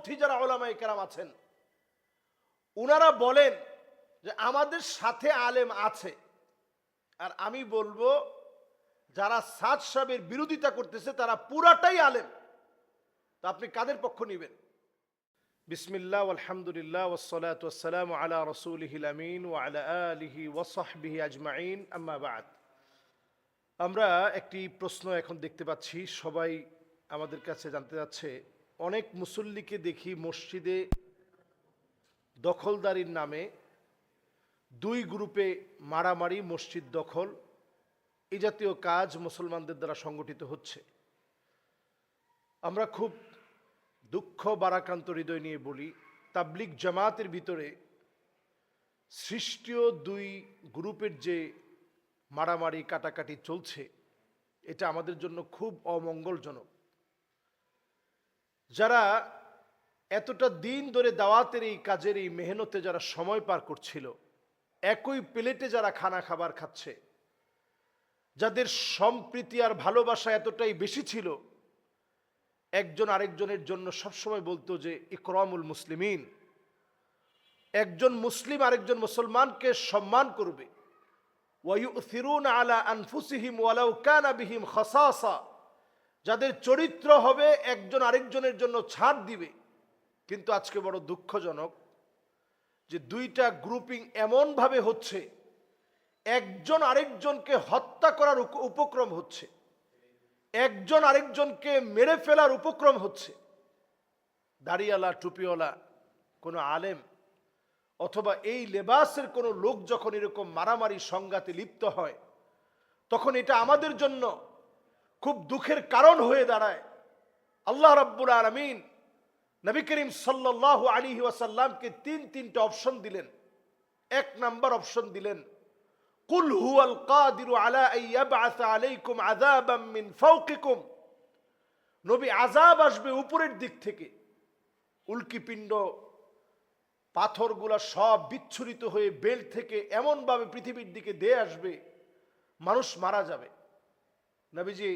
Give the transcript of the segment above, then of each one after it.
পন্থী যারা ওলামাই কেরাম আছেন, উনারা বলেন যে আমাদের সাথে আলেম আছে। আর আমি বলব, যারা সাদ সাহেবের বিরোধিতা করতেছে, তারা পুরাটাই আলেম। তো আপনি কাদের পক্ষ নেবেন? বিসমিল্লাহ আলহামদুলিল্লাহ ওসলাত ওসালাম আলা রসুলহিল আমিন ও আলা আলিহি ওসহবিহি আজমাইন, আম্মা বাদ। আমরা একটি প্রশ্ন এখন দেখতে পাচ্ছি, সবাই আমাদের কাছে জানতে যাচ্ছে অনেক মুসল্লিকে দেখি মসজিদে দখলদারির নামে দুই গ্রুপে মারামারি, মসজিদ দখল এই জাতীয় কাজ মুসলমানদের দ্বারা সংগঠিত হচ্ছে। আমরা খুব দুঃখ বারাকান্ত হৃদয় নিয়ে বলি তাবলিক জামাতের ভিতরে সৃষ্টীয় দুই গ্রুপের যে মারামারি, কাটাকাটি চলছে, এটা আমাদের জন্য খুব অমঙ্গলজনক। যারা এতটা দিন ধরে দাওয়াতের এই কাজের এই মেহনতে যারা সময় পার করছিল, একই প্লেটে যারা খানা খাবার খাচ্ছে, যাদের সম্প্রীতি আর ভালোবাসা এতটাই বেশি ছিল, একজন আরেকজনের জন্য সবসময় বলতো যে, ইকরামুল মুসলিমিন, একজন মুসলিম আরেকজন মুসলমানকে সম্মান করবে। ওয়ুথিরুন আলা আনফুসিহিম ওয়ালাউ কানা বিহিম খাসাসা। যাদের চরিত্র হবে একজন আরেকজনের জন্য ছাড় দিবে। কিন্তু আজকে বড় দুঃখজনক যে দুইটা গ্রুপিং এমনভাবে হচ্ছে, একজন আরেকজনকে হত্যা করার উপক্রম হচ্ছে, একজন আরেকজনকে মেরে ফেলার উপক্রম হচ্ছে। দাড়িওয়ালা, টুপিওয়ালা, কোনো আলেম অথবা এই লেবাসের কোনো লোক যখন এরকম মারামারি সংঘাতে লিপ্ত হয়, তখন এটা আমাদের জন্য খুব দুঃখের কারণ হয়ে দাঁড়ায়। আল্লাহ রাব্বুল আলমিন নবী করিম সাল্লাহ আলী ওয়াসাল্লামকে তিন তিনটা অপশন দিলেন। এক নাম্বার অপশন দিলেন, কুল হুয়াল কাদিরু আলা আইয়াবআস আলাইকুম আযাবাম মিন ফাওকিকুম। নবী আযাব আসবে উপরের দিক থেকে। উল্কিপিণ্ড পাথরগুলা সব বিচ্ছুরিত হয়ে বেল থেকে এমনভাবে পৃথিবীর দিকে দিয়ে আসবে, মানুষ মারা যাবে। নবীজি,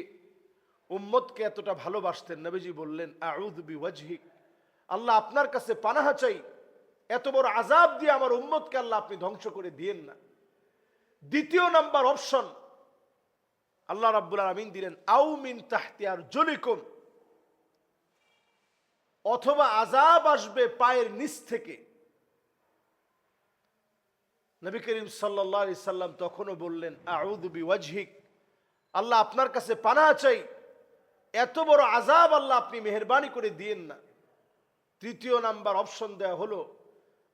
উম্মতকে এতটা ভালোবাসতেন, নবীজি বললেন আউদ বিওয়াজহিক, আল্লাহ আপনার কাছে পানাহা চাই। এত বড় আজাব দিয়ে আমার উম্মতকে আল্লাহ আপনি ধ্বংস করে দিয়েন না। দ্বিতীয় নাম্বার অপশন, আল্লাহ রাব্বুল আলামিন দিলেন, আউ মিন তাহতিয়ার জলিকুম অথবা আজাব আসবে পায়ের নিচ থেকে। নবী করিম আলাইহি সাল্লাম তখনও বললেন, আউযু বিওয়াজহিক আল্লাহ আপনার কাছে পানা চাই। এত বড় আজাব আল্লাহ আপনি মেহেরবানি করে দিয়েন না। তৃতীয় নাম্বার অপশন দেওয়া হলো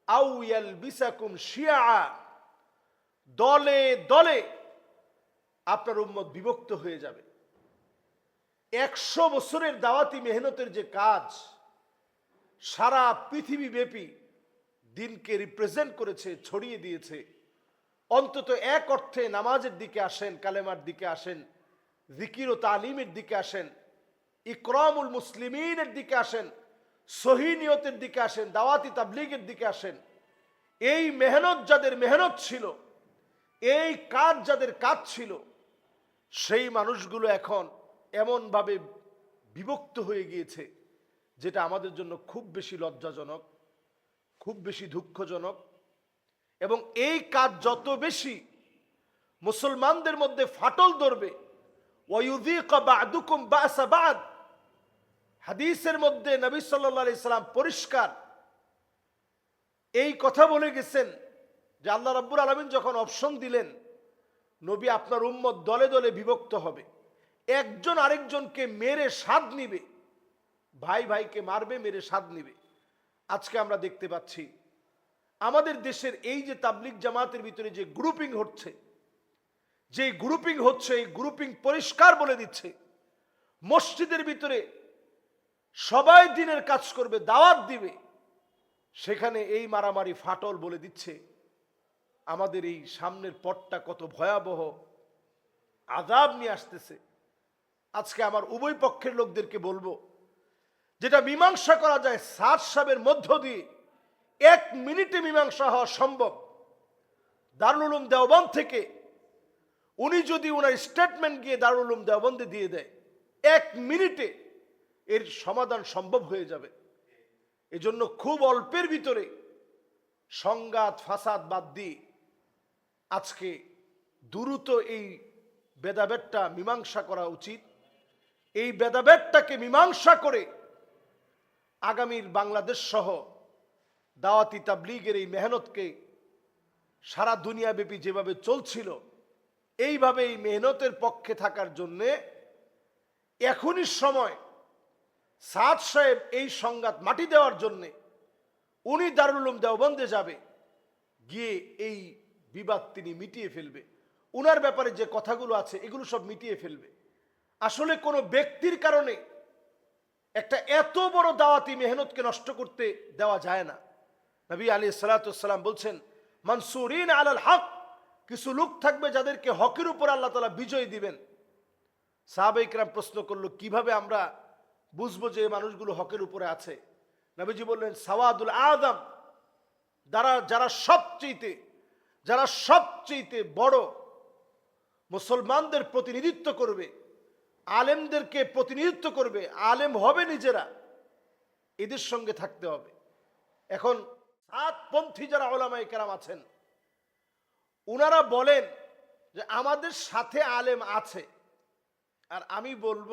আউয়াল বিসাকুম শিয়া। দলে দলে আপনার উম্মত বিভক্ত হয়ে যাবে। একশো বছরের দাওয়াতি মেহনতের যে কাজ, সারা পৃথিবী ব্যাপী দিনকে রিপ্রেজেন্ট করেছে, ছড়িয়ে দিয়েছে। অন্তত এক অর্থে নামাজের দিকে আসেন, কালেমার দিকে আসেন, জিকির ও তালিমের দিকে আসেন, ইকরামুল মুসলিমিনের দিকে আসেন সহিনিয়তের দিকে আসেন, দাওয়াতি তাবলিগের দিকে আসেন। এই মেহনত যাদের মেহনত ছিল, এই কাজ যাদের কাজ ছিল, সেই মানুষগুলো এখন এমনভাবে বিভক্ত হয়ে গিয়েছে, যেটা আমাদের জন্য খুব বেশি লজ্জাজনক, খুব বেশি দুঃখজনক। এবং এই কাজ যত বেশি মুসলমানদের মধ্যে ফাটল ধরবে হাদিসের মধ্যে নবী সাল্লাল্লাহু আলাইহি সাল্লাম পরিষ্কার এই কথা বলে গেছেন যে আল্লাহ রাব্বুল আলামিন যখন অপশন দিলেন, নবী আপনার উম্মত দলে দলে বিভক্ত হবে। একজন আরেকজনকে মেরে স্বাদ নিবে, ভাই ভাইকে মারবে, মেরে স্বাদ নিবে। আজকে আমরা দেখতে পাচ্ছি আমাদের দেশের এই যে তাবলিক জামাতের ভিতরে যে গ্রুপিং হচ্ছে, যে গ্রুপিং হচ্ছে, এই গ্রুপিং পরিষ্কার বলে দিচ্ছে, মসজিদের ভিতরে সবাই দিনের কাজ করবে, দাওয়াত দিবে, সেখানে এই মারামারি ফাটল বলে দিচ্ছে, আমাদের এই সামনের পথটা কত ভয়াবহ আজাব নিয়ে আসতেছে। আজকে আমার উভয় পক্ষের লোকদেরকে বলব, যেটা মীমাংসা করা যায় সাত সাবের মধ্য দিয়ে এক মিনিটে মীমাংসা হওয়া সম্ভব। দারুলুম দেওবন্দ থেকে উনি যদি ওনার স্টেটমেন্ট গিয়ে দারুলুম দেওবন্দে দিয়ে দেয়, এক মিনিটে এর সমাধান সম্ভব হয়ে যাবে। এজন্য খুব অল্পের ভিতরে সংঘাত, ফাসাদ বাদ দিয়ে আজকে দ্রুত এই বেদাবেদটা মীমাংসা করা উচিত। এই বেদাবেদটাকে মীমাংসা করে আগামীর বাংলাদেশ সহ দাওয়াতি তাবলিগের এই মেহনতকে সারা দুনিয়াব্যাপী যেভাবে চলছিল এইভাবে এই মেহনতের পক্ষে থাকার জন্যে এখনই সময় সাদ সাহেব এই সংঘাত মাটি দেওয়ার জন্যে উনি দারুল উলুম দেওবন্দে যাবে, গিয়ে এই বিবাদ তিনি মিটিয়ে ফেলবে। উনার ব্যাপারে যে কথাগুলো আছে, এগুলো সব মিটিয়ে ফেলবে। আসলে কোনো ব্যক্তির কারণে একটা এত বড় দাওয়াতি মেহনতকে নষ্ট করতে দেওয়া যায় না। নবী আলী সালাতাম বলছেন, মানসুরিন আলাল হক কিছু লোক থাকবে যাদেরকে হকের উপর আল্লাহ তালা বিজয় দিবেন। সাহাবাইকরাম প্রশ্ন করল, কীভাবে আমরা বুঝব যে মানুষগুলো হকের উপরে আছে? নবীজি বললেন, সাওয়াদুল আদম, যারা যারা সবচেয়েতে যারা সবচেয়েতে বড় মুসলমানদের প্রতিনিধিত্ব করবে, আলেমদেরকে প্রতিনিধিত্ব করবে, আলেম হবে নিজেরা, এদের সঙ্গে থাকতে হবে। এখন সাতপন্থী যারা ওলামাই কেরাম আছেন, উনারা বলেন যে আমাদের সাথে আলেম আছে। আর আমি বলব,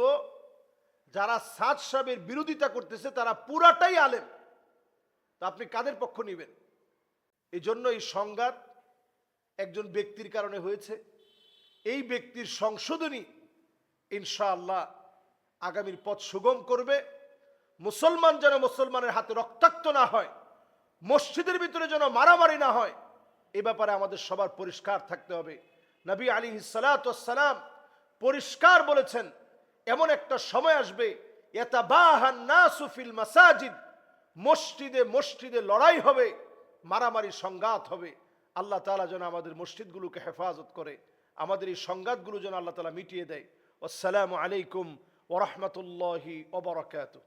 যারা সাত সাহেবের বিরোধিতা করতেছে, তারা পুরাটাই আলেম। তো আপনি কাদের পক্ষ নেবেন? এই জন্য এই সংঘাত একজন ব্যক্তির কারণে হয়েছে। এই ব্যক্তির সংশোধনী ইনশাআল্লাহ আগামীর পথ সুগম করবে। মুসলমান যেন মুসলমানের হাতে রক্তাক্ত না হয় মসজিদের ভিতরে যেন মারামারি না হয়, এ ব্যাপারে আমাদের সবার পরিষ্কার থাকতে হবে। নবী আলী সালাম পরিষ্কার বলেছেন, এমন একটা সময় আসবে সুফিল মাসাজিদ, মসজিদে মসজিদে লড়াই হবে, মারামারি সংঘাত হবে। আল্লাহ তালা যেন আমাদের মসজিদগুলোকে হেফাজত করে, আমাদের এই সংঘাতগুলো যেন আল্লাহ তালা মিটিয়ে দেয়। আসসালামু আলাইকুম ওরহমতুল্লাহি ওবরাকাতুহ